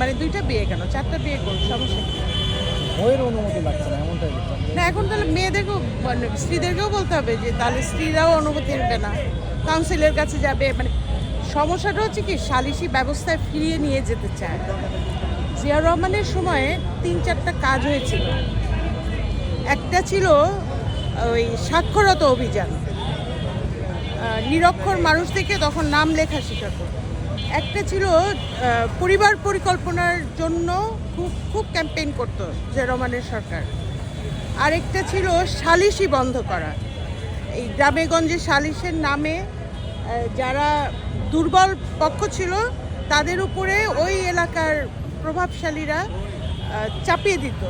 মানে দুইটা বিয়ে কেন? চারটা বিয়ে করুন সমস্যা কি? বইয়ের অনুমতি লাগছে না এমনটাই না এখন তাহলে মেয়েদেরকেও মানে স্ত্রীদেরকেও বলতে হবে যে তাহলে স্ত্রীরাও অনুমতি নেবে না। কাউন্সিলের কাছে যাবে মানে সমস্যাটা হচ্ছে কি সালিসি ব্যবস্থায় ফিরিয়ে নিয়ে যেতে চায়। জিয়া রহমানের সময়ে তিন চারটা কাজ হয়েছিল। একটা ছিল ওই সাক্ষরতা অভিযান। নিরক্ষর মানুষ থেকে তখন নাম লেখা শেখাতো একটা ছিল পরিবার পরিকল্পনার জন্য খুব খুব ক্যাম্পেইন করতো যে রহমানের সরকার। আরেকটা ছিল সালিশি বন্ধ করা। এই গ্রামে গঞ্জে সালিশের নামে যারা দুর্বল পক্ষ ছিল, তাদের উপরে ওই এলাকার প্রভাবশালীরা চাপিয়ে দিত।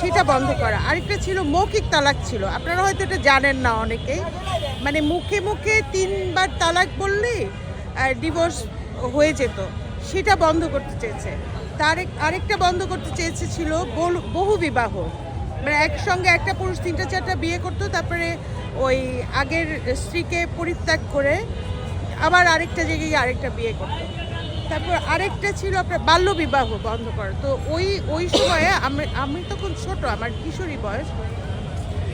সেটা বন্ধ করা। আরেকটা ছিল মৌখিক তালাক ছিল। আপনারা হয়তো এটা জানেন না অনেকেই। মানে মুখে মুখে তিনবার তালাক বললে ডিভোর্স হয়ে যেত, সেটা বন্ধ করতে চেয়েছে। তার আরেকটা বন্ধ করতে চেয়েছে ছিল বহু বিবাহ। মানে একসঙ্গে একটা পুরুষ তিনটা চারটা বিয়ে করতো, তারপরে ওই আগের স্ত্রীকে পরিত্যাগ করে আবার আরেকটা জায়গায় গিয়ে আরেকটা বিয়ে করতো। তারপর আরেকটা ছিল আপনার বাল্য বিবাহ বন্ধ করা। তো ওই ওই সময়ে আমি আমি তখন ছোট, আমার কিশোরী বয়স।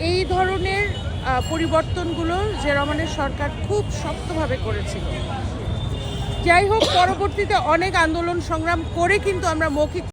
এই ধরনের পরিবর্তনগুলো যে রহমানের সরকার খুব শক্তভাবে করেছিল। যাই হোক পরবর্তীতে অনেক আন্দোলন সংগ্রাম করে কিন্তু আমরা মৌখিক